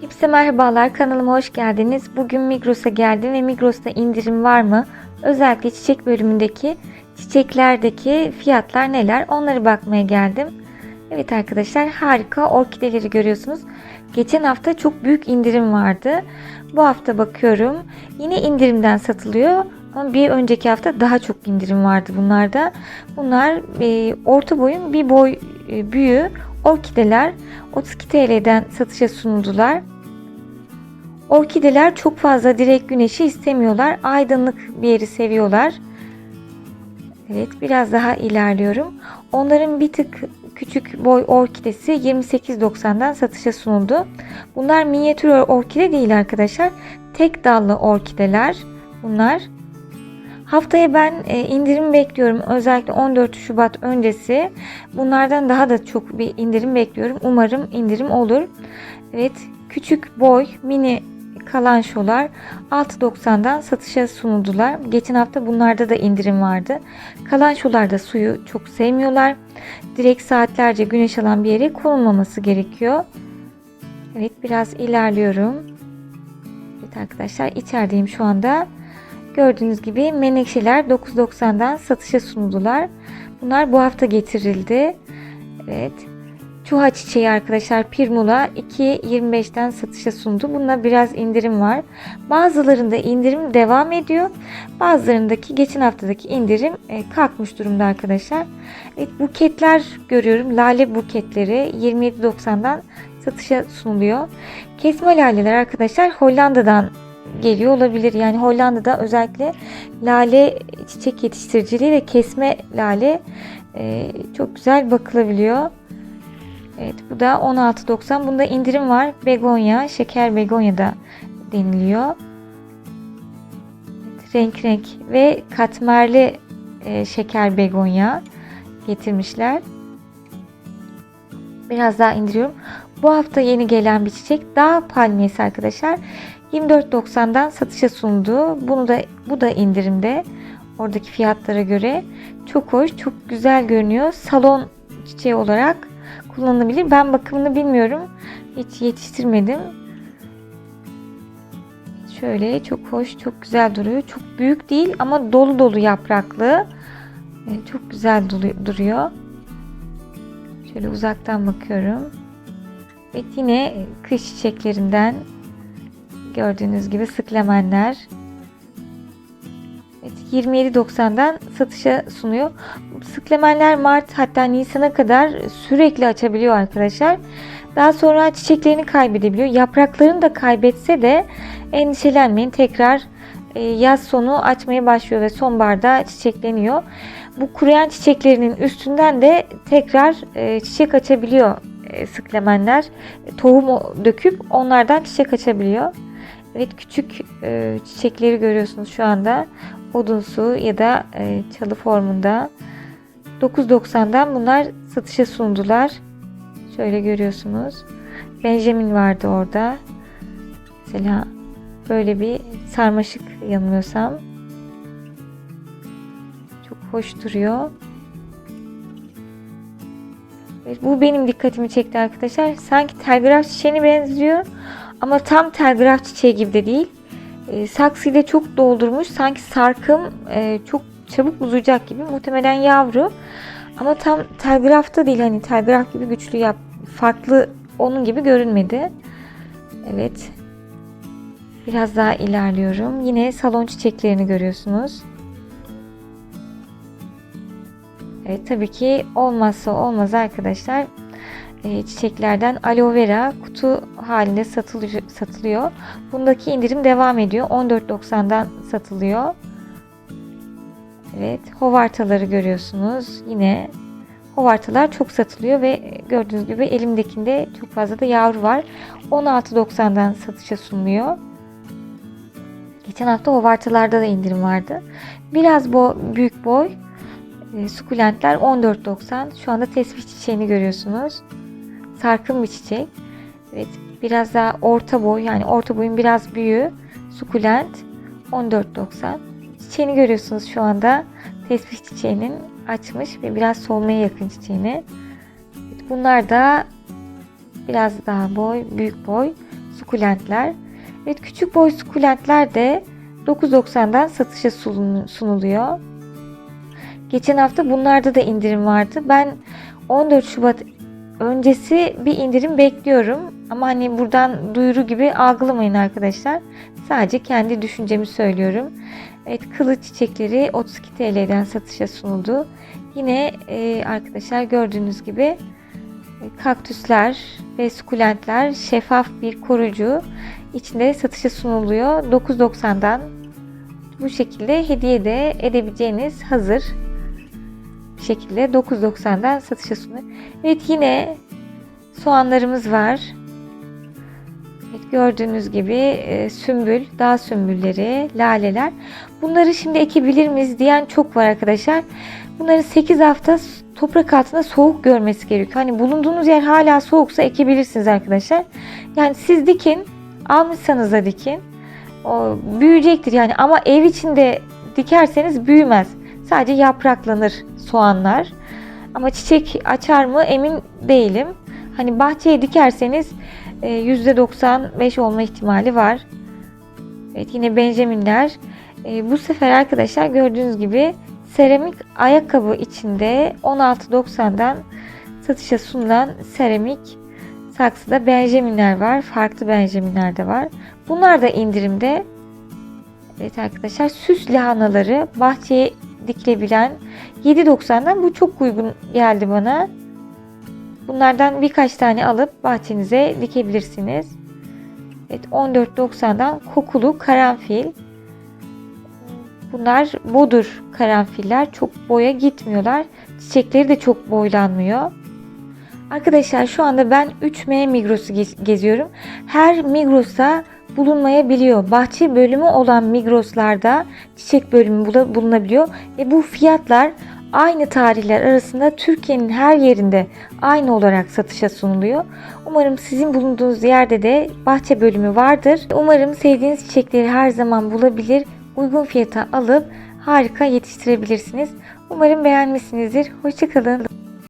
Hepsi merhabalar kanalıma hoş geldiniz. Bugün Migros'a geldim ve Migros'ta indirim var mı? Özellikle çiçek bölümündeki çiçeklerdeki fiyatlar neler? Onları bakmaya geldim. Evet arkadaşlar harika orkideleri görüyorsunuz. Geçen hafta çok büyük indirim vardı. Bu hafta bakıyorum yine indirimden satılıyor. Ama bir önceki hafta daha çok indirim vardı bunlarda. Bunlar e, orta boyun bir boy e, büyüğü orkideler 32 TL'den satışa sunuldular. Orkideler çok fazla direkt güneşi istemiyorlar. Aydınlık bir yeri seviyorlar. Evet biraz daha ilerliyorum. Onların bir tık küçük boy orkidesi 28.90'dan satışa sunuldu. Bunlar minyatür orkide değil arkadaşlar. Tek dallı orkideler bunlar. Haftaya ben e, indirim bekliyorum. Özellikle 14 Şubat öncesi. Bunlardan daha da çok bir indirim bekliyorum. Umarım indirim olur. Evet küçük boy mini kalanşolar 6.90'dan satışa sunuldular. Geçen hafta bunlarda da indirim vardı. Kalanşolar da suyu çok sevmiyorlar. Direkt saatlerce güneş alan bir yere konulmaması gerekiyor. Evet biraz ilerliyorum. Evet arkadaşlar içerideyim şu anda. Gördüğünüz gibi menekşeler 9.90'dan satışa sunuldular. Bunlar bu hafta getirildi. Evet. Çuha çiçeği arkadaşlar Pirmula 2.25'ten satışa sundu. Bunda biraz indirim var. Bazılarında indirim devam ediyor. Bazılarındaki geçen haftadaki indirim e, kalkmış durumda arkadaşlar. Evet, buketler görüyorum. Lale buketleri 27.90'dan satışa sunuluyor. Kesme laleler arkadaşlar Hollanda'dan geliyor olabilir. Yani Hollanda'da özellikle lale çiçek yetiştiriciliği ve kesme lale e, çok güzel bakılabiliyor. Evet bu da 16.90. Bunda indirim var. Begonya, şeker begonya da deniliyor. Evet, renk renk ve katmerli e, şeker begonya getirmişler. Biraz daha indiriyorum. Bu hafta yeni gelen bir çiçek dağ palmiyesi arkadaşlar. 24.90'dan satışa sundu. Bunu da bu da indirimde. Oradaki fiyatlara göre çok hoş, çok güzel görünüyor. Salon çiçeği olarak kullanılabilir. Ben bakımını bilmiyorum. Hiç yetiştirmedim. Şöyle çok hoş, çok güzel duruyor. Çok büyük değil ama dolu dolu yapraklı. Çok güzel duruyor. Şöyle uzaktan bakıyorum. Evet yine kış çiçeklerinden gördüğünüz gibi sıklemenler. Evet, 27.90'dan satışa sunuyor. Sıklemenler Mart hatta Nisan'a kadar sürekli açabiliyor arkadaşlar. Daha sonra çiçeklerini kaybedebiliyor. Yapraklarını da kaybetse de endişelenmeyin. Tekrar e, yaz sonu açmaya başlıyor ve sonbaharda çiçekleniyor. Bu kuruyan çiçeklerinin üstünden de tekrar e, çiçek açabiliyor sıklemenler. Tohum döküp onlardan çiçek açabiliyor. Evet küçük e, çiçekleri görüyorsunuz şu anda. Odunsu ya da e, çalı formunda. 9.90'dan bunlar satışa sundular. Şöyle görüyorsunuz. Benjamin vardı orada. Mesela böyle bir sarmaşık yanılmıyorsam. Çok hoş duruyor. Bu benim dikkatimi çekti arkadaşlar. Sanki telgraf çiçeğine benziyor. Ama tam telgraf çiçeği gibi de değil. E, saksıyla çok doldurmuş. Sanki sarkım e, çok çabuk uzayacak gibi. Muhtemelen yavru. Ama tam telgrafta değil. Hani telgraf gibi güçlü yap. Farklı onun gibi görünmedi. Evet. Biraz daha ilerliyorum. Yine salon çiçeklerini görüyorsunuz. Evet tabii ki olmazsa olmaz arkadaşlar e, çiçeklerden aloe vera kutu halinde satılıyor, satılıyor. Bundaki indirim devam ediyor. 14.90'dan satılıyor. Evet, hovartaları görüyorsunuz. Yine hovartalar çok satılıyor ve gördüğünüz gibi elimdekinde çok fazla da yavru var. 16.90'dan satışa sunuluyor. Geçen hafta hovartalarda da indirim vardı. Biraz bu büyük boy e, sukulentler 14.90. Şu anda tesbih çiçeğini görüyorsunuz sarkın bir çiçek. Evet, biraz daha orta boy yani orta boyun biraz büyüğü. Sukulent 14.90. Çiçeğini görüyorsunuz şu anda. Tesbih çiçeğinin açmış ve biraz solmaya yakın çiçeğini. Evet, bunlar da biraz daha boy, büyük boy. sukulentler. Evet küçük boy sukulentler de 9.90'dan satışa sunul- sunuluyor. Geçen hafta bunlarda da indirim vardı. Ben 14 Şubat öncesi bir indirim bekliyorum. Ama hani buradan duyuru gibi algılamayın arkadaşlar. Sadece kendi düşüncemi söylüyorum. Evet kılıç çiçekleri 32 TL'den satışa sunuldu. Yine e, arkadaşlar gördüğünüz gibi e, kaktüsler ve sukulentler şeffaf bir koruyucu içinde satışa sunuluyor. 9.90'dan bu şekilde hediye de edebileceğiniz hazır şekilde 9.90'dan satışa sunuluyor. Evet yine soğanlarımız var. Evet, gördüğünüz gibi e, sümbül, dağ sümbülleri, laleler. Bunları şimdi ekebilir miyiz diyen çok var arkadaşlar. Bunların 8 hafta toprak altında soğuk görmesi gerekiyor. Hani bulunduğunuz yer hala soğuksa ekebilirsiniz arkadaşlar. Yani siz dikin, almışsanız da dikin. O büyüyecektir yani ama ev içinde dikerseniz büyümez. Sadece yapraklanır soğanlar. Ama çiçek açar mı emin değilim. Hani bahçeye dikerseniz e, %95 olma ihtimali var. Evet yine benjaminler. E, bu sefer arkadaşlar gördüğünüz gibi seramik ayakkabı içinde 16.90'dan satışa sunulan seramik saksıda benjaminler var. Farklı benjaminler de var. Bunlar da indirimde. Evet arkadaşlar süs lahanaları bahçeye dikilebilen 7.90'dan bu çok uygun geldi bana. Bunlardan birkaç tane alıp bahçenize dikebilirsiniz. Evet 14.90'dan kokulu karanfil. Bunlar bodur karanfiller. Çok boya gitmiyorlar. Çiçekleri de çok boylanmıyor. Arkadaşlar şu anda ben 3M Migros'u gez- geziyorum. Her Migros'ta bulunmayabiliyor. Bahçe bölümü olan Migros'larda çiçek bölümü bulunabiliyor. Ve bu fiyatlar aynı tarihler arasında Türkiye'nin her yerinde aynı olarak satışa sunuluyor. Umarım sizin bulunduğunuz yerde de bahçe bölümü vardır. Umarım sevdiğiniz çiçekleri her zaman bulabilir, uygun fiyata alıp harika yetiştirebilirsiniz. Umarım beğenmişsinizdir. Hoşçakalın.